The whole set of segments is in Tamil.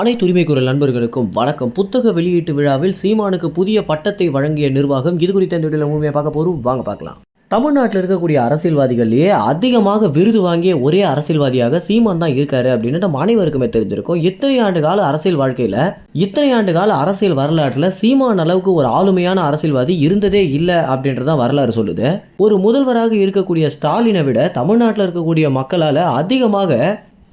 அனைத்து உரிமை குரல் நண்பர்களுக்கும் வணக்கம். புத்தக வெளியீட்டு விழாவில் சீமானுக்கு புதிய பட்டத்தை வழங்கிய நிர்வாகம் இது குறித்த இந்த வீடியோவில் முழுமையாக பார்க்க போகிறோம் வாங்க பார்க்கலாம். தமிழ்நாட்டில் இருக்கக்கூடிய அரசியல்வாதிகள்லேயே அதிகமாக விருது வாங்கிய ஒரே அரசியல்வாதியாக சீமான் தான் இருக்காரு அப்படின்னு நம்ம அனைவருக்குமே தெரிஞ்சிருக்கும். இத்தனை ஆண்டு கால அரசியல் வாழ்க்கையில் இத்தனை ஆண்டு கால அரசியல் வரலாற்றில் சீமான் அளவுக்கு ஒரு ஆளுமையான அரசியல்வாதி இருந்ததே இல்லை அப்படின்றதான் வரலாறு சொல்லுது. ஒரு முதல்வராக இருக்கக்கூடிய ஸ்டாலினை விட தமிழ்நாட்டில் இருக்கக்கூடிய மக்களால் அதிகமாக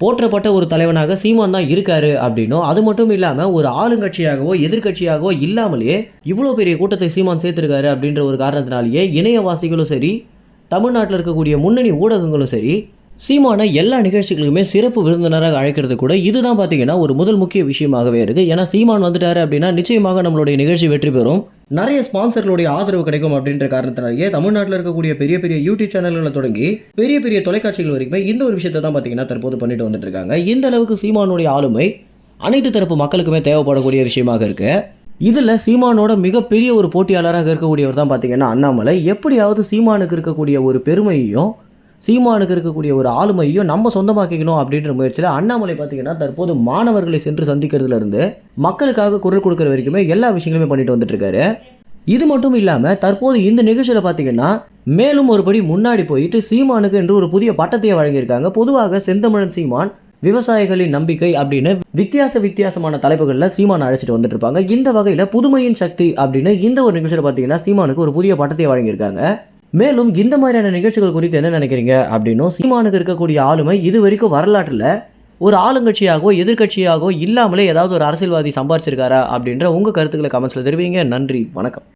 போற்றப்பட்ட ஒரு தலைவனாக சீமான் தான் இருக்காரு அப்படின்னும் அது மட்டும் இல்லாமல் ஒரு ஆளுங்கட்சியாகவோ எதிர்க்கட்சியாகவோ இல்லாமலேயே இவ்வளோ பெரிய கூட்டத்தை சீமான் சேர்த்துருக்காரு அப்படின்ற ஒரு காரணத்தினாலேயே இணையவாசிகளும் சரி தமிழ்நாட்டில் இருக்கக்கூடிய முன்னணி ஊடகங்களும் சரி சீமான எல்லா நிகழ்ச்சிகளுக்குமே சிறப்பு விருந்தினராக அழைக்கிறது கூட இதுதான் பார்த்தீங்கன்னா ஒரு முதல் முக்கிய விஷயமாகவே இருக்குது ஏன்னா சீமான் வந்துட்டாரு அப்படின்னா நிச்சயமாக நம்மளுடைய நிகழ்ச்சி வெற்றி பெறும். நிறைய ஸ்பான்சர்களுடைய ஆதரவு கிடைக்கும் அப்படின்ற காரணத்தினாலேயே தமிழ்நாட்டில் இருக்கக்கூடிய பெரிய பெரிய யூடியூப் சேனல்களை தொடங்கி பெரிய பெரிய தொலைக்காட்சிகள் வரைக்குமே இந்த ஒரு விஷயத்தை தான் பார்த்தீங்கன்னா தற்போது பண்ணிட்டு வந்துட்டு இருக்காங்க. இந்த அளவுக்கு சீமானுடைய ஆளுமை அனைத்து தரப்பு மக்களுக்குமே தேவைப்படக்கூடிய விஷயமாக இருக்கு. இதில் சீமானோட மிகப்பெரிய ஒரு போட்டியாளராக இருக்கக்கூடியவர் தான் பார்த்தீங்கன்னா அண்ணாமலை. எப்படியாவது சீமானுக்கு இருக்கக்கூடிய ஒரு பெருமையையும் சீமானுக்கு இருக்கக்கூடிய ஒரு ஆளுமையும் நம்ம சொந்தமாக்கிக்கணும் அப்படின்ற முயற்சியில் அண்ணாமலை பார்த்தீங்கன்னா தற்போது மாணவர்களை சென்று சந்திக்கிறதுலேருந்து மக்களுக்காக குரல் கொடுக்குற வரைக்குமே எல்லா விஷயங்களுமே பண்ணிட்டு வந்துட்டுருக்காரு. இது மட்டும் இல்லாமல் தற்போது இந்த நிகழ்ச்சியில் பார்த்தீங்கன்னா மேலும் ஒருபடி முன்னாடி போயிட்டு சீமானுக்கு என்று ஒரு புதிய பட்டத்தையே வழங்கியிருக்காங்க. பொதுவாக செந்தமிழன் சீமான் விவசாயிகளின் நம்பிக்கை அப்படின்னு வித்தியாச வித்தியாசமான தலைப்புகளில் சீமான் அழைச்சிட்டு வந்துட்டு இருப்பாங்க இந்த வகையில் புதுமையின் சக்தி அப்படின்னு இந்த ஒரு நிகழ்ச்சியில் பார்த்தீங்கன்னா சீமானுக்கு ஒரு புதிய பட்டத்தை வழங்கியிருக்காங்க. மேலும் இந்த மாதிரியான நிகழ்ச்சிகள் குறித்து என்ன நினைக்கிறீங்க அப்படின்னும் சீமானுக்கு இருக்கக்கூடிய ஆளுமை இது வரைக்கும் வரலாற்றில் ஒரு ஆளுங்கட்சியாகவோ எதிர்க்கட்சியாகவோ இல்லாமலே ஏதாவது ஒரு அரசியல்வாதி சம்பாரிச்சிருக்காரா அப்படின்ற உங்கள் கருத்துக்களை கமெண்ட்ஸில் தெரிவிங்க. நன்றி வணக்கம்.